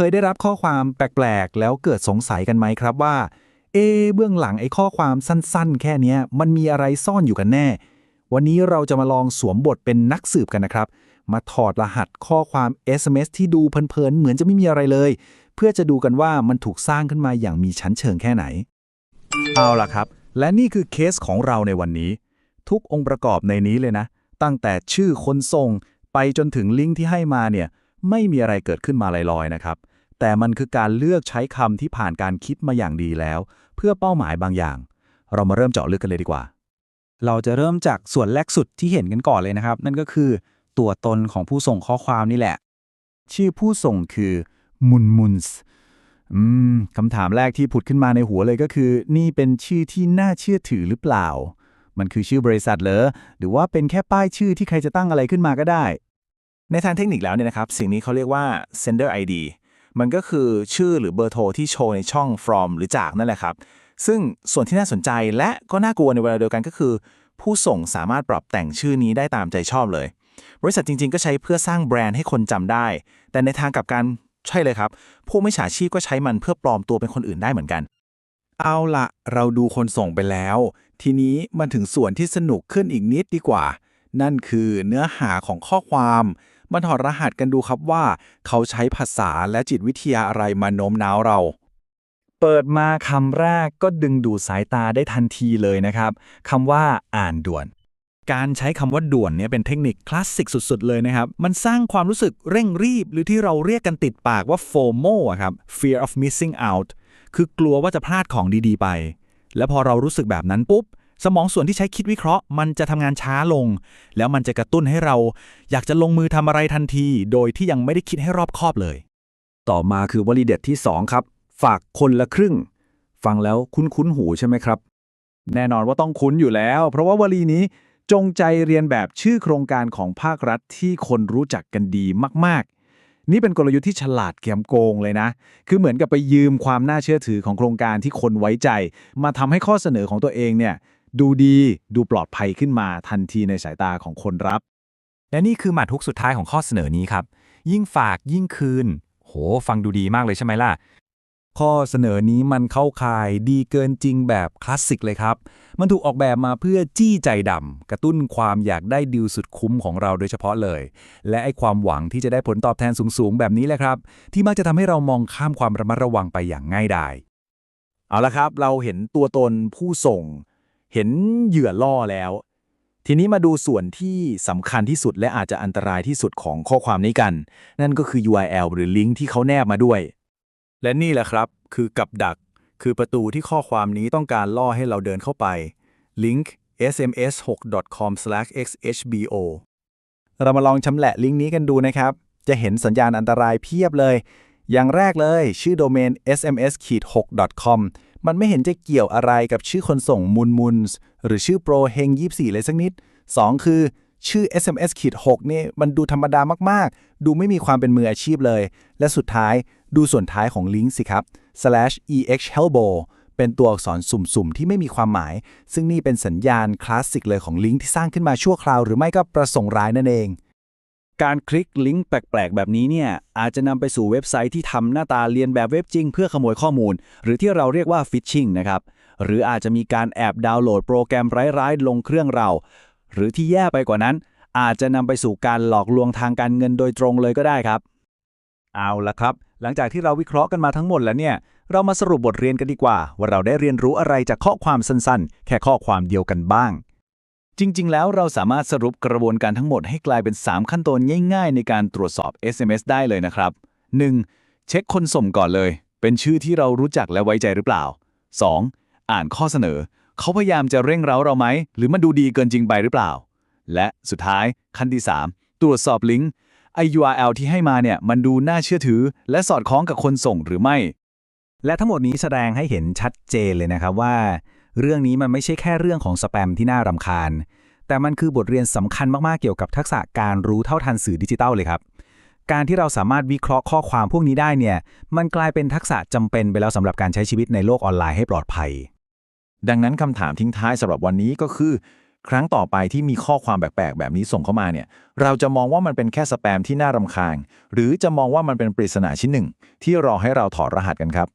เคยได้รับข้อความแปลกๆ แล้วเกิดสงสัยกันไหมครับว่า เอะเบื้องหลังไอ้ข้อความสั้นๆ แค่เนี้ยมันมีอะไรซ่อนอยู่กันแน่ วันนี้เราจะมาลองสวมบทเป็นนักสืบกันนะครับ มาถอดรหัสข้อความ SMS ที่ดูเพลินๆ เหมือนจะไม่มีอะไรเลย เพื่อจะดูกันว่ามันถูกสร้างขึ้นมาอย่างมีชั้นเชิงแค่ไหน เอาล่ะครับ และนี่คือเคสของเราในวันนี้ ทุกองค์ประกอบในนี้เลยนะ ตั้งแต่ชื่อคนส่งไปจนถึงลิงก์ที่ให้มาเนี่ยไม่มีอะไรเกิดขึ้นมาลอยๆนะครับ แต่มันคือการเลือกใช้คำที่ผ่านการคิดมาอย่างดีแล้ว เพื่อเป้าหมายบางอย่าง เรามาเริ่มเจาะลึกกันเลยดีกว่า เราจะเริ่มจากส่วนแรกสุดที่เห็นกันก่อนเลยนะครับ นั่นก็คือ ตัวตนของผู้ส่งข้อความนี่แหละ ชื่อผู้ส่งคือมุนมุนส์อืมคำถามแรกที่ผุดขึ้นมาในหัวเลยก็คือ นี่เป็นชื่อที่น่าเชื่อถือหรือเปล่า มันคือชื่อบริษัทเหรอหรือว่าเป็นแค่ป้ายชื่อที่ใครจะตั้งอะไรขึ้นมาก็ได้ ในทางเทคนิคแล้วเนี่ยนะครับ สิ่งนี้เขาเรียกว่า sender ID มันก็คือชื่อหรือเบอร์โทรที่โชว์ในช่อง from หรือจากนั่นแหละครับ ซึ่งส่วนที่น่าสนใจและก็น่ากลัวในเวลาเดียวกันก็คือ ผู้ส่งสามารถปรับแต่งชื่อนี้ได้ตามใจชอบเลย บริษัทจริง ๆ ก็ใช้เพื่อสร้างแบรนด์ให้คนจำได้ แต่ในทางกลับกันใช่เลยครับผู้ไม่ฉาชีพก็ใช้มันเพื่อปลอมตัวเป็นคนอื่นได้เหมือนกัน เอาละเราดูคนส่งไปแล้ว ทีนี้มันถึงส่วนที่สนุกขึ้นอีกนิดดีกว่า นั่นคือเนื้อหาของข้อความ มาถอดรหัสกันดูครับว่า เขาใช้ภาษาและจิตวิทยาอะไรมาโน้มน้าวเรา เปิดมาคำแรกก็ดึงดูดสายตาได้ทันทีเลยนะครับคำว่าอ่านด่วน การใช้คำว่าด่วนเนี่ยเป็นเทคนิคคลาสสิกสุด ๆ เลยนะครับ มันสร้างความรู้สึกเร่งรีบ หรือที่เราเรียกกันติดปากว่า FOMO อะครับ fear of missing out คือกลัวว่าจะพลาดของดีๆ ไป แล้วพอเรารู้สึกแบบนั้นปุ๊บ สมองส่วนที่ใช้คิดวิเคราะห์ มันจะทำงานช้าลง แล้วมันจะกระตุ้นให้เรา อยากจะลงมือทำอะไรทันที โดยที่ยังไม่ได้คิดให้รอบคอบเลย ต่อมาคือวลีเด็ดที่ 2 ครับ ฝากคนละครึ่ง ฟังแล้วคุ้นๆหูใช่ไหมครับ แน่นอนว่าต้องคุ้นอยู่แล้ว เพราะว่าวลีนี้จงใจเรียนแบบชื่อโครงการของภาครัฐที่คนรู้จักกันดีมาก ๆ นี่เป็นกลยุทธ์ที่ฉลาดเกมโกงเลยนะ คือเหมือนกับไปยืมความน่าเชื่อถือของโครงการที่คนไว้ใจ มาทำให้ข้อเสนอของตัวเองเนี่ย ดูดีดูปลอดภัยขึ้นมาทันทีในสายตาของคนรับ และนี่คือหมัดฮุกสุดท้ายของข้อเสนอนี้ครับ ยิ่งฝากยิ่งคืน โห ฟังดูดีมากเลยใช่ไหมล่ะ ข้อเสนอนี้มันเข้าข่ายดีเกินจริงแบบคลาสสิกเลยครับ มันถูกออกแบบมาเพื่อจี้ใจดำกระตุ้นความอยากได้ดีลสุดคุ้มของเราโดยเฉพาะเลย และไอความหวังที่จะได้ผลตอบแทนสูงๆ แบบนี้แหละครับ ที่มักจะทำให้เรามองข้ามความระมัดระวังไปอย่างง่ายดายเอาละครับ เราเห็นตัวตนผู้ส่ง เห็นเหยื่อล่อแล้ว ทีนี้มาดูส่วนที่สำคัญที่สุดและอาจจะอันตรายที่สุดของข้อความนี้กัน นั่นก็คือ URL หรือลิงก์ที่เขาแนบมาด้วย และนี่แหละครับ คือกับดัก คือประตูที่ข้อความนี้ต้องการล่อให้เราเดินเข้าไปลิงก์ sms6.com/xhbo เรามาลองชำแหละลิงก์นี้กันดูนะครับ จะเห็นสัญญาณอันตรายเพียบเลย อย่างแรกเลย ชื่อโดเมน sms-6.com มันไม่เห็นจะเกี่ยวอะไรกับชื่อคนส่งมุนมุนส์หรือชื่อโปรเฮง24เลยสักนิด 2 คือชื่อ SMS-6 นี่มันดูธรรมดามาก ๆ ดูไม่มีความเป็นมืออาชีพเลย และสุดท้ายดูส่วนท้ายของลิงก์สิครับ slash ehhelbo เป็นตัวอักษรสุ่ม ๆ ที่ไม่มีความหมาย ซึ่งนี่เป็นสัญญาณคลาสสิกเลยของลิงก์ที่สร้างขึ้นมาชั่วคราว หรือไม่ก็ประสงค์ร้ายนั่นเอง การคลิกลิงก์แปลกๆ แบบนี้เนี่ยอาจจะนำไปสู่เว็บไซต์ที่ทำหน้าตาเรียนแบบเว็บจริง เพื่อขโมยข้อมูล หรือที่เราเรียกว่าฟิชชิงนะครับ หรืออาจจะมีการแอบดาวน์โหลดโปรแกรมร้ายๆ ลงเครื่องเรา หรือที่แย่ไปกว่านั้น อาจจะนำไปสู่การหลอกลวงทางการเงินโดยตรงเลยก็ได้ครับ เอาละครับ หลังจากที่เราวิเคราะห์กันมาทั้งหมดแล้วเนี่ย เรามาสรุปบทเรียนกันดีกว่า ว่าเราได้เรียนรู้อะไรจากข้อความสั้นๆ แค่ข้อความเดียวกันบ้าง จริง ๆ แล้วเราสามารถสรุปกระบวนการทั้งหมดให้กลายเป็น 3 ขั้นตอนง่ายๆ ในการตรวจสอบ SMS ได้เลยนะครับ 1. เช็คคนส่งก่อนเลย เป็นชื่อที่เรารู้จักและไว้ใจหรือเปล่า 2. อ่านข้อเสนอ เขาพยายามจะเร่งเร้าเราไหม หรือมันดูดีเกินจริงไปหรือเปล่า และสุดท้ายขั้นที่ 3 ตรวจสอบลิงก์ไอ URL ที่ให้มาเนี่ยมันดูน่าเชื่อถือ และสอดคล้องกับคนส่งหรือไม่ และทั้งหมดนี้แสดงให้เห็นชัดเจนเลยนะครับว่า เรื่องนี้มันไม่ใช่แค่เรื่องของสแปมที่น่ารำคาญ แต่มันคือบทเรียนสำคัญมากๆเกี่ยวกับทักษะการรู้เท่าทันสื่อดิจิทัลเลยครับ การที่เราสามารถวิเคราะห์ข้อความพวกนี้ได้เนี่ย มันกลายเป็นทักษะจำเป็นไปแล้วสำหรับการใช้ชีวิตในโลกออนไลน์ให้ปลอดภัย ดังนั้นคำถามทิ้งท้ายสำหรับวันนี้ก็คือ ครั้งต่อไปที่มีข้อความแปลกๆ แบบนี้ส่งเข้ามาเนี่ย เราจะมองว่ามันเป็นแค่สแปมที่น่ารำคาญ หรือจะมองว่ามันเป็นปริศนาชิ้นหนึ่ง ที่รอให้เราถอดรหัสกันครับ